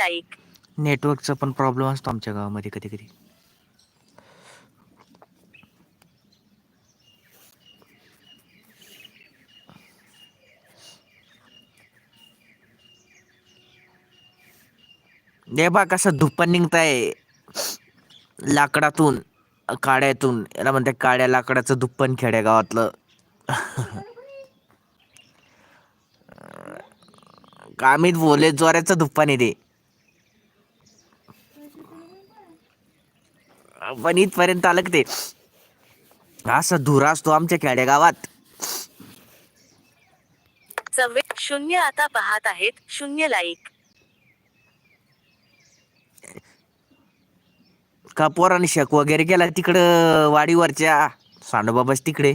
Like नेटवर्कचा पण problem असतो आमच्या गावामध्ये कधी कधी. दे बा कसं धुप्पन निघताय. लाकडातून काड्यातून याला म्हणते काड्या लाकडाचं धुप्पन खेड्या गावातलं. कामीत बोले ज्वाऱ्याचं धुप्पन येते पण इथपर्यंत आलं ते. असं धुरा असतो आमच्या खेडेगावात शून्य आता पाहत आहेत शून्य लाईक का पोराने शक वगैरे केला तिकडं वाडीवरच्या? सांडोबाबाच तिकडे.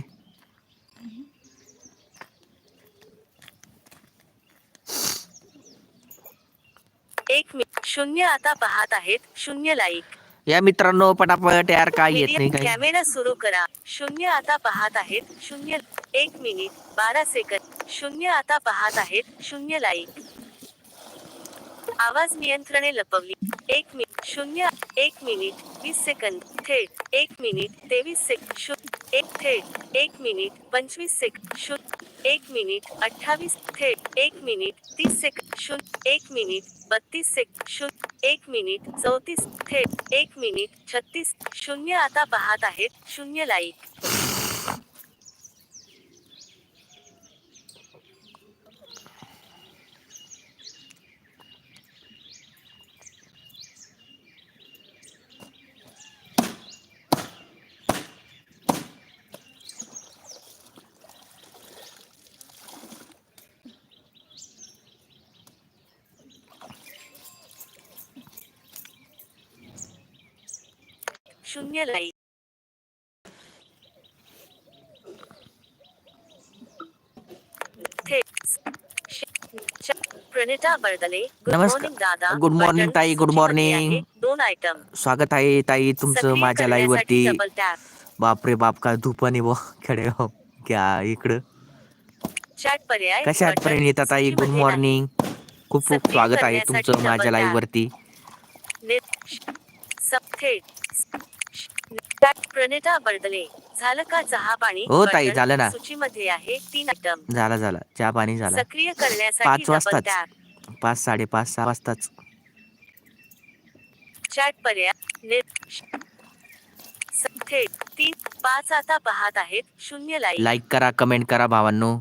एक शून्य आता पाहत आहेत शून्य लाईक या मित्रांनो पटापट यार काय येत नाही काय कॅमेरा सुरू करा. शून्य आता पाहत आहेत शून्य एक मिनिट बारा सेकंद शून्य आता पाहत आहेत शून्य लाईक आवाज नियंत्रणे लपवली. एक मिनिट शून्य एक मिनिट वीस सेकंद थेट एक मिनिट तेवीस सेकंद शून्य एक थेट एक मिनिट पंचवीस सेकंद शून्य एक मिनिट अठ्ठावीस थेट एक मिनिट तीस सेकंद शून्य एक मिनिट बत्तीस सेक शून्य एक मिनिट चौतीस थेट एक मिनिट छत्तीस शून्य आता पाहत आहेत शून्य लाईक. शून्य लाईक श- प्रणिता बळदले गुड नमस्कार. मॉर्निंग दादा. गुड मॉर्निंग ताई, गुड मॉर्निंग. दोन आयटम स्वागत आहे ताई. तुमचं माझ्या लाईव्ह वरती बापरे बाप काय धुपाने व खेडेगाव क्या इकडं? चॅट पर्याय कशा आहात बटन प्रणिता ताई? गुड मॉर्निंग खूप खूप स्वागत आहे तुमचं माझ्या लाईव्ह. वरती नाही. नेट श- सब थेट श- टॅप प्रणिता बळदले झालं का चहा पाणी? हो ताई, बटन झालं ना. सूचीमध्ये आहे तीन आयटम झाला झाला. चहा पाणी झाला. सक्रिय करण्यासाठी पाच वाजताच. टॅप पाच साडेपाच सहा वाजताच. चॅट पर्याय. स- थेट तीन पाच आता पाहत आहेत. शून्य लाईक लाईक करा कमेंट करा भावांनो.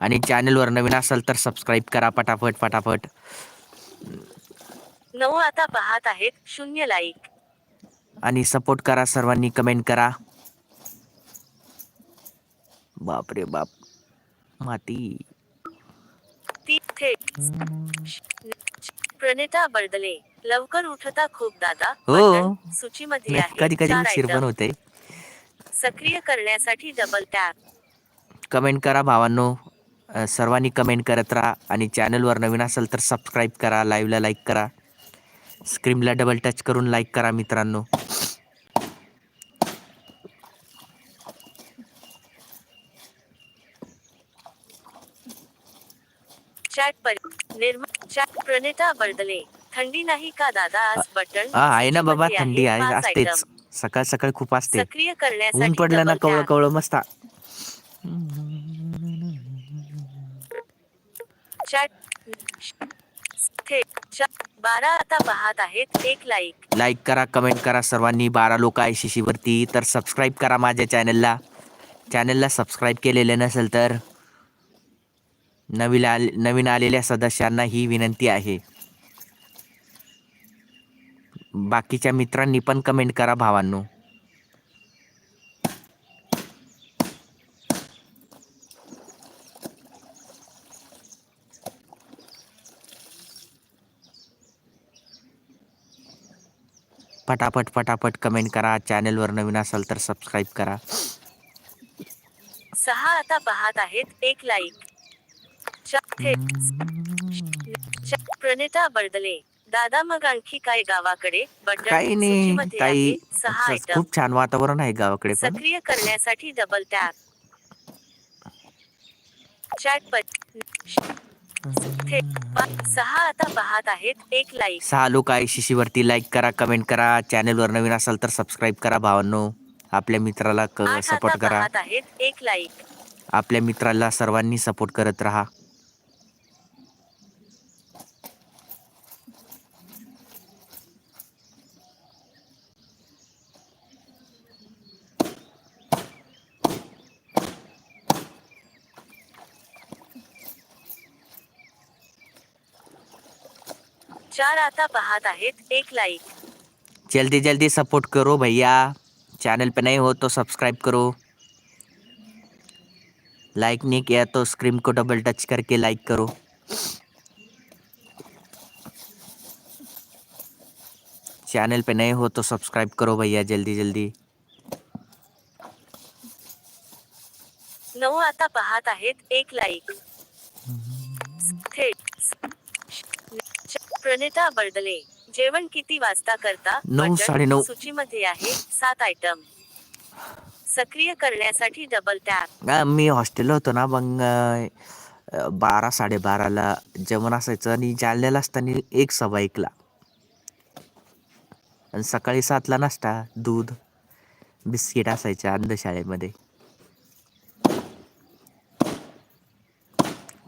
आणि चॅनलवर नवीन असाल तर सबस्क्राईब करा पटापट पटापट. नऊ आता पाहत आहेत. शून्य लाईक आणि सपोर्ट करा सर्वांनी कमेंट करा. बाप. माती. ती थेट श- प्रणिता बळदले लवकर उठता खूप दादा. हो. सूचीमध्ये कधी कधी उशीर पण. होते. सक्रिय करण्यासाठी डबल टॅप कमेंट करा भावांनो. सर्वांनी कमेंट करत राहा आणि चॅनलवर नवीन असेल तर सबस्क्राईब करा लाईव्हला लाईक करा. स्क्रीनला डबल टच करून लाईक करा मित्रांनो. चॅट पर निर्मा चॅट प्रणिता बळदले थंडी नाही का दादा? आज बटन आहे ना बाबा थंडी आहे असतेच. सकाळ सकाळ खूप असते. सक्रिय करण्यासाठी ऊन पडलं ना कवळ. कवळ मस्त. बारा आता पाहत आहेत. एक लाईक लाईक करा कमेंट करा सर्वांनी. बारा लोक आहे शिशीवरती. तर सबस्क्राईब करा माझ्या चॅनलला चॅनलला सबस्क्राईब केलेलं नसेल तर. नवीन आले नवीन आलेल्या सदस्यांना ही विनंती आहे. बाकीच्या मित्रांनी पण कमेंट करा भावांनो. पटापट पटापट कमेंट करा. चॅनेलवर नवीन असाल तर सबस्क्राईब करा. सहा आता पाहत आहेत. एक लाईक प्रणिता बळदले दादा मग आणखी काय गावाकडे? काही नाही काही खूप छान वातावरण आहे गावाकडे सक्रिय करण्यासाठी डबल टॅप सहा आता पाहत आहेत. एक लाईक सहा लोक आहे शिशीवरती लाईक करा कमेंट करा. चॅनलवर नवीन असाल तर सबस्क्राईब करा भावांनो. आपल्या मित्राला सपोर्ट करा. आहेत. एक लाईक आपल्या मित्राला सर्वांनी सपोर्ट करत राहा. चार आता पाहत आहेत एक लाईक जल्दी जल्दी सपोर्ट करो भैया. चैनल पे नए हो तो सब्सक्राइब करो. लाइक नहीं किया तो स्क्रीन को डबल टच करके लाइक करो. चैनल पे नए हो तो सब्सक्राइब करो भैया जल्दी जल्दी. नऊ आता पाहत आहेत एक लाईक प्रणिता बर्दले जेवण किती वाजता करता? नऊ, साडेनऊ. सूचीमध्ये आहे. सात आयटम सक्रिय करण्यासाठी डबल टॅप अं, मी हॉस्टेलला होतो ना मग अं, बारा साडेबाराला जेवण असायचं आणि जालन्याला असताना एक सव्वा एकला. आणि सकाळी सातला नाश्ता दूध बिस्किट असायच्या अंधशाळेमध्ये.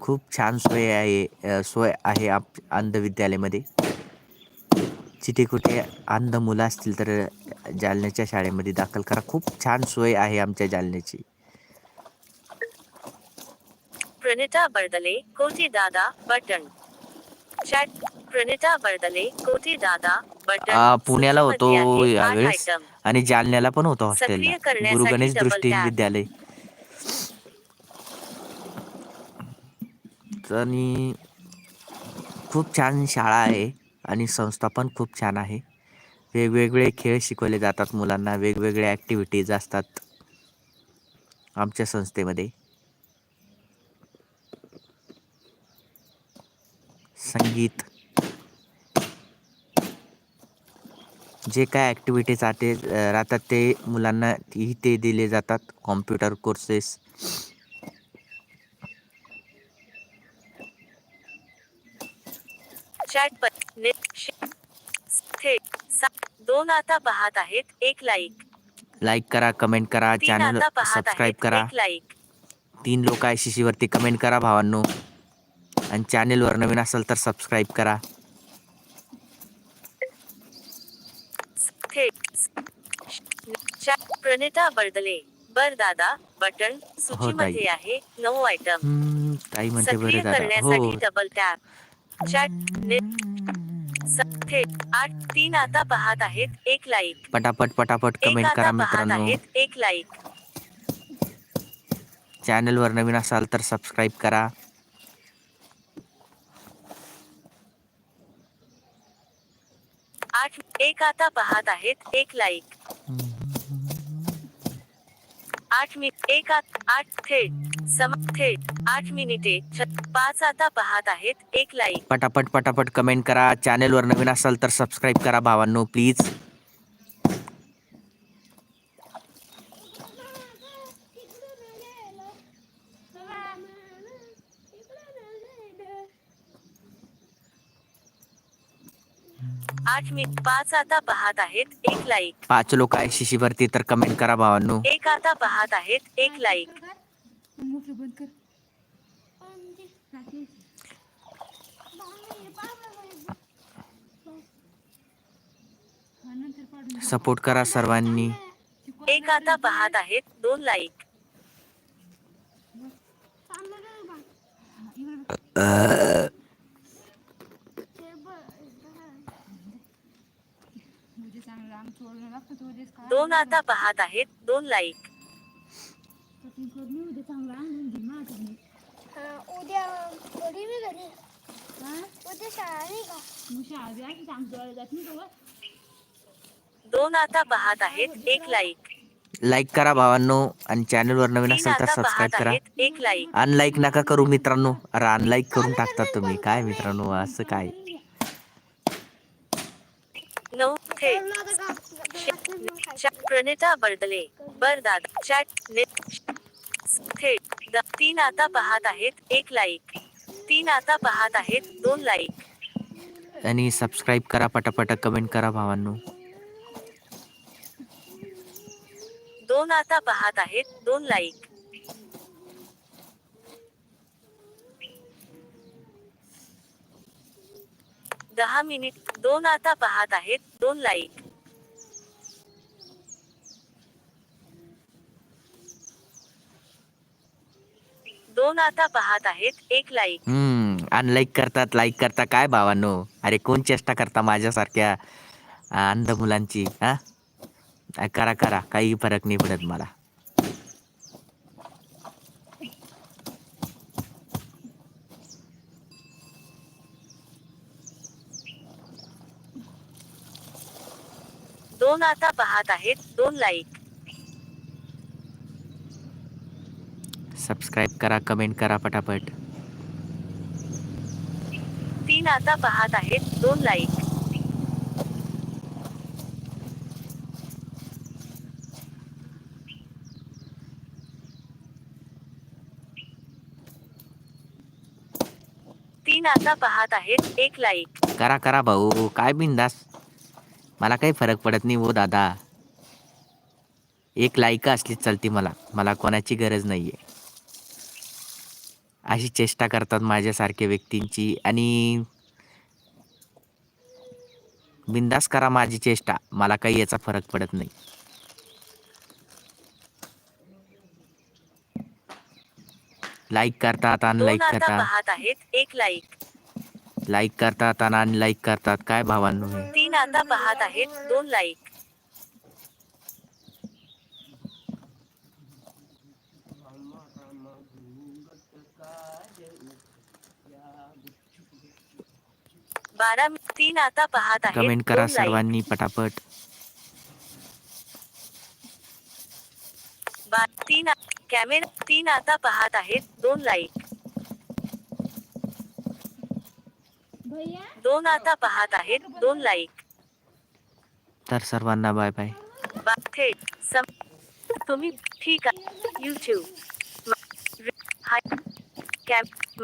खूप छान सोय आहे सोय आहे आप अंध विद्यालयामध्ये. जिथे कुठे अंध मुलं असतील तर जालन्याच्या शाळेमध्ये दाखल करा. खूप छान सोय आहे आमच्या जालन्याची. प्रणिता बर्दले कोटी दादा बटन. चॅट प्रणिता बर्दले कोटी दादा बटन. पुण्याला होतो यावेळेस. आणि जालन्याला पण होतो करण्यासाठी गुरु गणेश दृष्टी. विद्यालय. आणि खूप छान शाळा आहे आणि संस्था पण खूप छान आहे. वेगवेगळे खेळ शिकवले जातात मुलांना वेगवेगळ्या ॲक्टिव्हिटीज असतात आमच्या संस्थेमध्ये. संगीत. जे काय ॲक्टिव्हिटीज आते राहतात ते मुलांना ही ते दिले जातात कॉम्प्युटर कोर्सेस चॅट सा- दोन आता पाहत आहेत एक लाईक. लाईक करा कमेंट करा चॅनल सबस्क्राईब करा. लाईक. तीन लोक आहे शिशीवरती कमेंट करा भावांनो. आणि चॅनेलवर नवीन असेल तर सबस्क्राईब करा. प्रणिता बर्दले बर दादा बटन सूचीमध्ये आहे नऊ आयटम ताई म्हणते बरं दादा. करण्यासाठी हो आठ तीन आता पाहत आहेत एक लाईक पटापट पटापट एक कमेंट आता करा पाहत मित्रांनो. आहेत एक लाईक चॅनलवर नवीन असाल तर सबस्क्राईब करा. आठ एक आता पाहत आहेत एक लाईक आठ मि एक आत आठ थेट सम थेट आठ मिनिटे छ- पाच आता पाहत आहेत एक लाईक. पटापट पटापट कमेंट करा. चॅनेलवर नवीन असाल तर सबस्क्राईब करा भावांनो प्लीज आठ मि पाच आता पाहत आहेत एक लाईक पाच लोक आहे शिशीवरती तर कमेंट करा भावांनो. एक आता पाहत आहेत एक लाईक मोटर बंद कर सपोर्ट करा सर्वांनी. एक आता पाहत आहेत दोन लाईक आता पाहत आहेत दोन लाईक उद्या घरी मी घरी? उद्या शाळा नाही का? दोन आता पाहत आहेत एक लाईक लाईक करा भावांनो आणि चॅनलवर नवीन तीन असेल तर आता सबस्क्राईब पाहत करा. आहेत एक लाईक अनलाईक नका करू मित्रांनो अरे अनलाईक करून टाकतात तुम्ही. काय मित्रांनो असं काय? नऊ थेट माझं का च- प्रणिता बर्दले बर दादा. चॅट नेट थेट द- तीन आता पाहत आहेत एक लाईक तीन तीन आता पाहत आहेत दोन लाईक आणि सबस्क्राईब करा पटापट कमेंट करा भावांनो. दोन आता पाहत आहेत दोन लाईक दहा मिनिट दोन आता पाहत आहेत दोन लाईक दोन आता पाहत आहेत एक लाईक हम्म अनलाईक करतात लाईक करता काय भावांनो? अरे कोण चेष्टा करता माझ्यासारख्या आ, अंध मुलांची हा आ, करा करा काही फरक नाही पडत मला. दोन आता पाहत आहेत दोन लाईक सबस्क्राईब करा कमेंट करा पटापट. तीन आता पाहत आहेत दोन लाईक तीन आता पाहत आहेत एक लाईक करा करा भाऊ काय बिंदास. मला काही फरक पडत नाही हो दादा. एक लायका असलीच चालते मला. मला कोणाची गरज नाही आहे अशी चेष्टा करतात माझ्यासारख्या व्यक्तींची आणि बिंदास करा माझी चेष्टा. मला काही याचा फरक पडत नाही. लाईक करतात आणि दोन लाईक आता करतात. एक लाईक. लाईक करतात आणि अनलाईक करतात. काय भावांनो? तीन आता पाहत आहेत दोन लाईक बारा तीन आता पाहत आहेत कमेंट करा दोन सर्वांनी पटापट. बा तीन कॅमेरा तीन आता पाहत आहेत दोन लाईक भैया? दोन आता पाहत आहेत दोन लाईक तर सर्वांना बाय बाय. बा थेट सम तुम्ही ठीक आहे. यूट्यूब हाय. कॅम्प